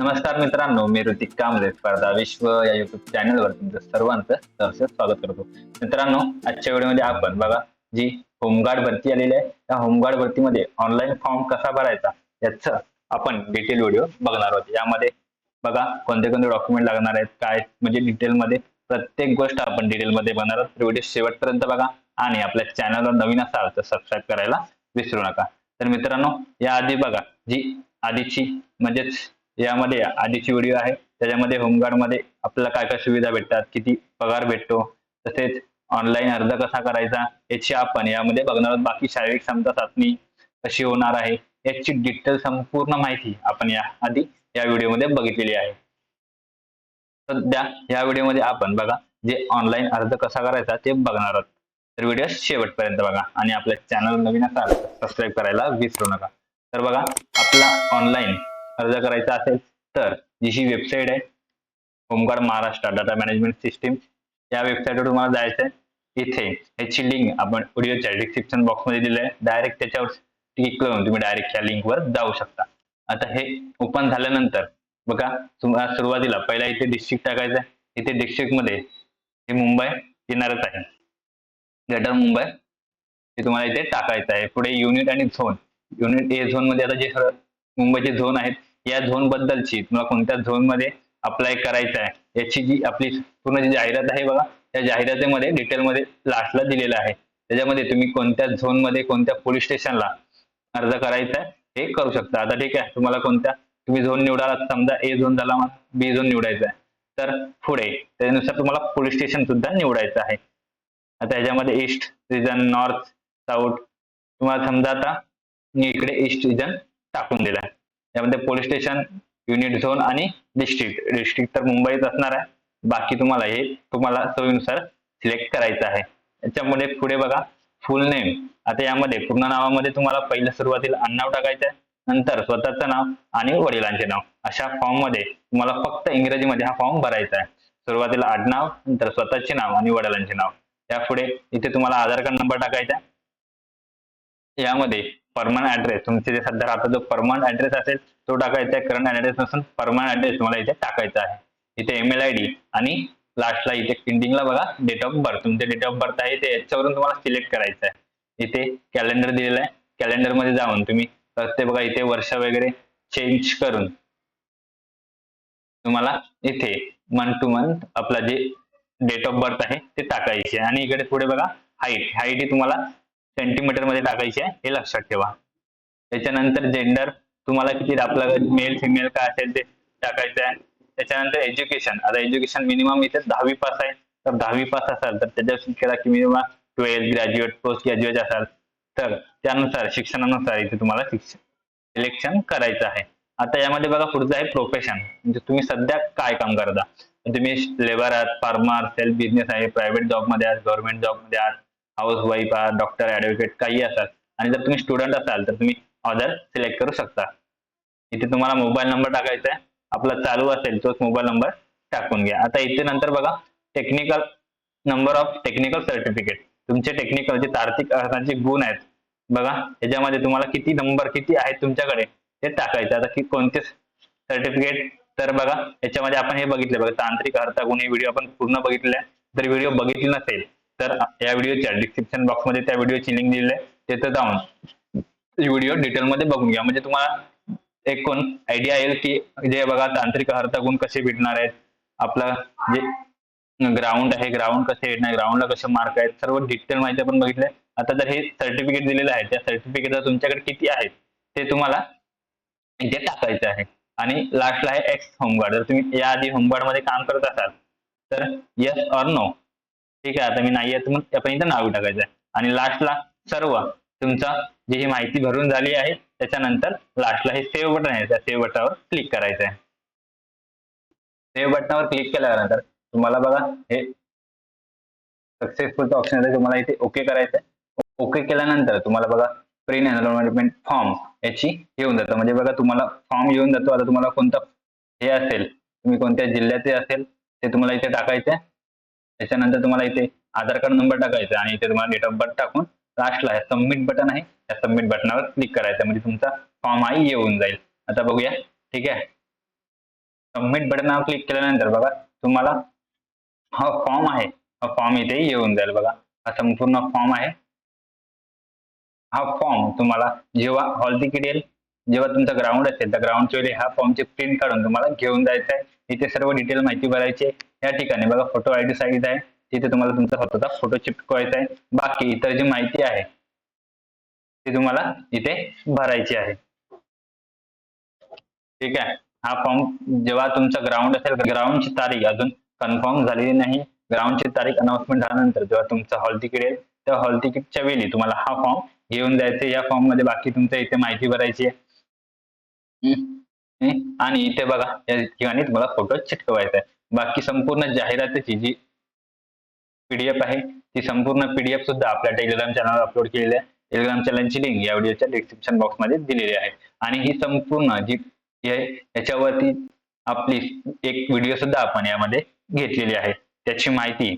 नमस्कार मित्रांनो मी ऋतिक कांबळे स्पर्धा विश्व या युट्यूब चॅनलवर तुमचं सर्वांचं सहर्ष स्वागत करतो. मित्रांनो आजच्या व्हिडिओमध्ये आपण बघा जी होमगार्ड भरती आलेली आहे त्या होमगार्ड भरतीमध्ये ऑनलाईन फॉर्म कसा भरायचा याचा आपण डिटेल व्हिडिओ बघणार आहोत. यामध्ये बघा कोणते कोणते डॉक्युमेंट लागणार आहेत काय म्हणजे डिटेलमध्ये प्रत्येक गोष्ट आपण डिटेलमध्ये बघणार आहोत. व्हिडिओ शेवटपर्यंत बघा आणि आपल्या चॅनलवर नवीन असाल तर सबस्क्राईब करायला विसरू नका. तर मित्रांनो याआधी बघा जी आधीची म्हणजेच यामध्ये आधीची व्हिडिओ आहे. त्याच्यामध्ये होमगार्डमध्ये आपल्याला काय काय सुविधा भेटतात किती पगार भेटतो तसेच ऑनलाईन अर्ज कसा करायचा याची आपण यामध्ये बघणार आहोत. बाकी शारीरिक क्षमता चाचणी कशी होणार आहे याची डिटेल संपूर्ण माहिती आपण या आधी या व्हिडिओमध्ये बघितलेली आहे. सध्या या व्हिडिओमध्ये आपण बघा जे ऑनलाईन अर्ज कसा करायचा ते बघणार आहोत. तर व्हिडिओ शेवटपर्यंत बघा आणि आपल्या चॅनल नवीन असाल सबस्क्राईब करायला विसरू नका. तर बघा आपला ऑनलाईन अर्ज करायचा असेल तर जी ही वेबसाईट आहे home guard Maharashtra data management system या वेबसाईटवर तुम्हाला जायचं आहे. इथे ह्याची लिंक आपण व्हिडिओच्या डिस्क्रिप्शन बॉक्समध्ये दिली आहे डायरेक्ट त्याच्यावर क्लिक करून तुम्ही डायरेक्ट या लिंकवर जाऊ शकता. आता हे ओपन झाल्यानंतर बघा तुम्हाला सुरुवातीला पहिला इथे डिस्ट्रिक्ट टाकायचं आहे. इथे डिस्ट्रिक्टमध्ये हे मुंबई येणारच आहे. ग्रेटर मुंबई हे तुम्हाला इथे टाकायचं आहे. पुढे युनिट आणि झोन युनिट ए झोनमध्ये आता जे मुंबईचे झोन आहेत या झोन बद्दलची तुम्हाला कोणत्या झोनमध्ये अप्लाय करायचं आहे याची जी आपली पूर्ण जी जाहिरात आहे बघा त्या जाहिरातीमध्ये डिटेलमध्ये लास्टला दिलेलं आहे. त्याच्यामध्ये तुम्ही कोणत्या झोनमध्ये कोणत्या पोलीस स्टेशनला अर्ज करायचा आहे हे करू शकता. आता ठीक आहे तुम्हाला कोणत्या तुम्ही झोन निवडाला समजा ए झोन झाला मग बी झोन निवडायचा आहे. तर पुढे त्यानुसार तुम्हाला पोलीस स्टेशन सुद्धा निवडायचं आहे. आता याच्यामध्ये ईस्ट रिजन नॉर्थ साऊथ तुम्हाला समजा आता मी इकडे ईस्ट रिजन टाकून दिला आहे यामध्ये पोलीस स्टेशन युनिट झोन आणि डिस्ट्रिक्ट डिस्ट्रिक्ट तर मुंबईत असणार आहे. बाकी तुम्हाला हे तुम्हाला सोयीनुसार सिलेक्ट करायचं आहे. याच्यामध्ये पुढे बघा फुल नेम आता यामध्ये पूर्ण नावामध्ये तुम्हाला पहिल्या सुरुवातीला आडनाव टाकायचं आहे. नंतर स्वतःचं नाव आणि वडिलांचे नाव. अशा फॉर्ममध्ये तुम्हाला फक्त इंग्रजीमध्ये हा फॉर्म भरायचा आहे. सुरुवातीला आडनाव नंतर स्वतःचे नाव आणि वडिलांचे नाव. त्यापुढे इथे तुम्हाला आधार कार्ड नंबर टाकायचा आहे. यामध्ये परमनंट ऍड्रेस तुमचे जे सध्या आता जो परमनंट ऍड्रेस असेल तो टाकायचा आहे. करंट ऍड्रेस नसून परमनंट ऍड्रेस तुम्हाला इथे टाकायचा आहे. इथे ईमेल आय डी आणि लास्टला इथे एंडिंगला बघा डेट ऑफ बर्थ तुमचे डेट ऑफ बर्थ आहे ते याच्यावरून तुम्हाला सिलेक्ट करायचं आहे. इथे कॅलेंडर दिलेला आहे. कॅलेंडरमध्ये जाऊन तुम्ही ते बघा इथे वर्ष वगैरे चेंज करून तुम्हाला इथे मंथ टू मंथ आपला जे डेट ऑफ बर्थ आहे ते टाकायचे आणि इकडे पुढे बघा हाईट हाईट ही तुम्हाला सेंटीमीटरमध्ये टाकायची आहे हे लक्षात ठेवा. त्याच्यानंतर जेंडर तुम्हाला किती आपलं मेल फिमेल काय असेल ते टाकायचं आहे. त्याच्यानंतर एज्युकेशन आता एज्युकेशन मिनिमम इथे दहावी पास आहे. तर दहावी पास असाल तर त्याच्यावर केला की minimum twelfth graduate post graduate असाल. तर त्यानुसार शिक्षणानुसार इथे तुम्हाला शिक्षण सिलेक्शन करायचं आहे. आता यामध्ये बघा पुढचं आहे प्रोफेशन म्हणजे तुम्ही सध्या काय काम करता? तुम्ही लेबर आहात फार्मर सेल्फ बिझनेस आहे प्रायव्हेट जॉबमध्ये आहात गव्हर्नमेंट जॉबमध्ये आहात. हाऊस वाईफ आहात डॉक्टर ऍडव्होकेट काही असाल आणि जर तुम्ही स्टुडंट असाल तर तुम्ही ऑर्डर सिलेक्ट करू शकता. इथे तुम्हाला मोबाईल नंबर टाकायचा आहे. आपला चालू असेल तोच मोबाईल नंबर टाकून घ्या. आता इथे नंतर बघा technical number of technical certificate तुमचे टेक्निकल जे तार्किक अर्थाचे गुण आहेत बघा याच्यामध्ये तुम्हाला किती नंबर किती आहेत तुमच्याकडे ते टाकायचं. आता की कोणते सर्टिफिकेट तर बघा याच्यामध्ये आपण हे बघितले. बघा तांत्रिक अर्थ गुण हे व्हिडिओ आपण पूर्ण बघितले. तर व्हिडिओ बघितली नसेल तर या व्हिडिओच्या डिस्क्रिप्शन बॉक्समध्ये त्या व्हिडिओची लिंक दिली आहे. तिथे जाऊन व्हिडिओ डिटेलमध्ये बघून घ्या. म्हणजे तुम्हाला एकूण आयडिया येईल की जे बघा तांत्रिक गुण कसे भेटणार आहेत. आपलं जे ग्राउंड आहे ग्राउंड कसे भेटणार ग्राउंडला कसे मार्क आहेत सर्व डिटेल माहिती आपण बघितलंय. आता जर हे सर्टिफिकेट दिलेलं आहे. त्या सर्टिफिकेट तुमच्याकडे किती आहेत ते तुम्हाला इथे टाकायचं आहे. आणि लास्टला आहे एक्स होमगार्ड जर तुम्ही याआधी होमगार्डमध्ये काम करत असाल तर येस ऑर नो ठीक आहे आता मी नाही आहे मग आपण इथं नाव टाकायचं आहे आणि लास्टला सर्व तुमचा जी ही माहिती भरून झाली आहे त्याच्यानंतर लास्टला हे सेव्ह बटन आहे त्या सेव्ह बटनावर क्लिक करायचं आहे सेव्ह बटनावर क्लिक केल्यानंतर तुम्हाला बघा हे सक्सेसफुलचं ऑप्शन आहे तुम्हाला इथे ओके करायचं आहे ओके केल्यानंतर तुम्हाला बघा प्री एनरोलमेंट फॉर्म याची येऊन जातं. म्हणजे बघा तुम्हाला फॉर्म येऊन जातो. आता तुम्हाला कोणतं हे असेल तुम्ही कोणत्या जिल्ह्याचे असेल ते तुम्हाला इथे टाकायचे त्याच्यानंतर तुम्हाला इथे आधार कार्ड नंबर टाकायचा आणि इथे तुम्हाला डेट ऑफ़ बर्थ टाकून लास्टला आहे सबमिट बटन आहे. त्या सबमिट बटनावर क्लिक करायचं. म्हणजे तुमचा फॉर्म आई येऊन जाईल. आता बघूया. ठीक आहे? सबमिट बटनावर क्लिक केल्यानंतर बघा, तुम्हाला हा फॉर्म आहे. हा फॉर्म इथे येऊन जाईल बघा. हा संपूर्ण फॉर्म आहे. हा फॉर्म तुम्हाला जेव्हा हॉल तिकीट येईल जेव्हा तुमचा ग्राउंड असेल तर ग्राउंडच्या वेळी हा फॉर्मची प्रिंट काढून तुम्हाला घेऊन जायचं आहे. इथे सर्व डिटेल माहिती भरायची आहे. या ठिकाणी बघा फोटो आय डी साईज आहे. तिथे तुम्हाला तुमचा स्वतःचा फोटो चिपकवायचा आहे. बाकी इतर जी माहिती आहे ती तुम्हाला इथे भरायची आहे. ठीक आहे? हा फॉर्म जेव्हा तुमचा ग्राउंड असेल ग्राउंडची तारीख अजून कन्फर्म झालेली नाही. ग्राउंडची तारीख अनाउन्समेंट झाल्यानंतर जेव्हा तुमचा हॉल तिकीट येईल त्या हॉल तिकीटच्या वेळी तुम्हाला हा फॉर्म घेऊन जायचं या फॉर्ममध्ये बाकी तुमच्या इथे माहिती भरायची आहे. आणि इथे बघा या ठिकाणी तुम्हाला फोटो चिटकवायचा आहे बाकी संपूर्ण जाहिरातीची जी पीडीएफ आहे ती संपूर्ण पीडीएफ सुद्धा आपल्या टेलिग्राम चॅनलवर अपलोड केलेली आहे. टेलिग्राम चॅनलची लिंक या व्हिडिओच्या डिस्क्रिप्शन बॉक्समध्ये दिलेली आहे. आणि ही संपूर्ण जी आहे याच्यावरती आपली एक व्हिडिओ सुद्धा आपण यामध्ये घेतलेली आहे. त्याची माहिती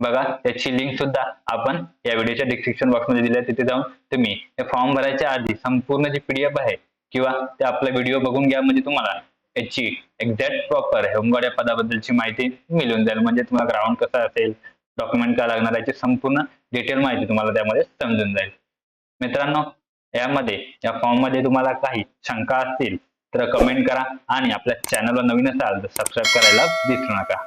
बघा त्याची लिंक सुद्धा आपण या व्हिडिओच्या डिस्क्रिप्शन बॉक्समध्ये दिली आहे. तिथे जाऊन तुम्ही हे फॉर्म भरायच्या आधी संपूर्ण जी पीडीएफ आहे किंवा ते आपला व्हिडिओ बघून घ्या म्हणजे तुम्हाला याची एक्झॅक्ट प्रॉपर होमगार्ड या पदाबद्दलची माहिती मिळून जाईल. म्हणजे तुम्हाला ग्राउंड कसं असेल डॉक्युमेंट काय लागणार याची संपूर्ण डिटेल माहिती तुम्हाला त्यामध्ये समजून जाईल. मित्रांनो यामध्ये या फॉर्ममध्ये तुम्हाला काही शंका असतील तर कमेंट करा आणि आपल्या चॅनलवर नवीन असाल तर सबस्क्राईब करायला विसरू नका.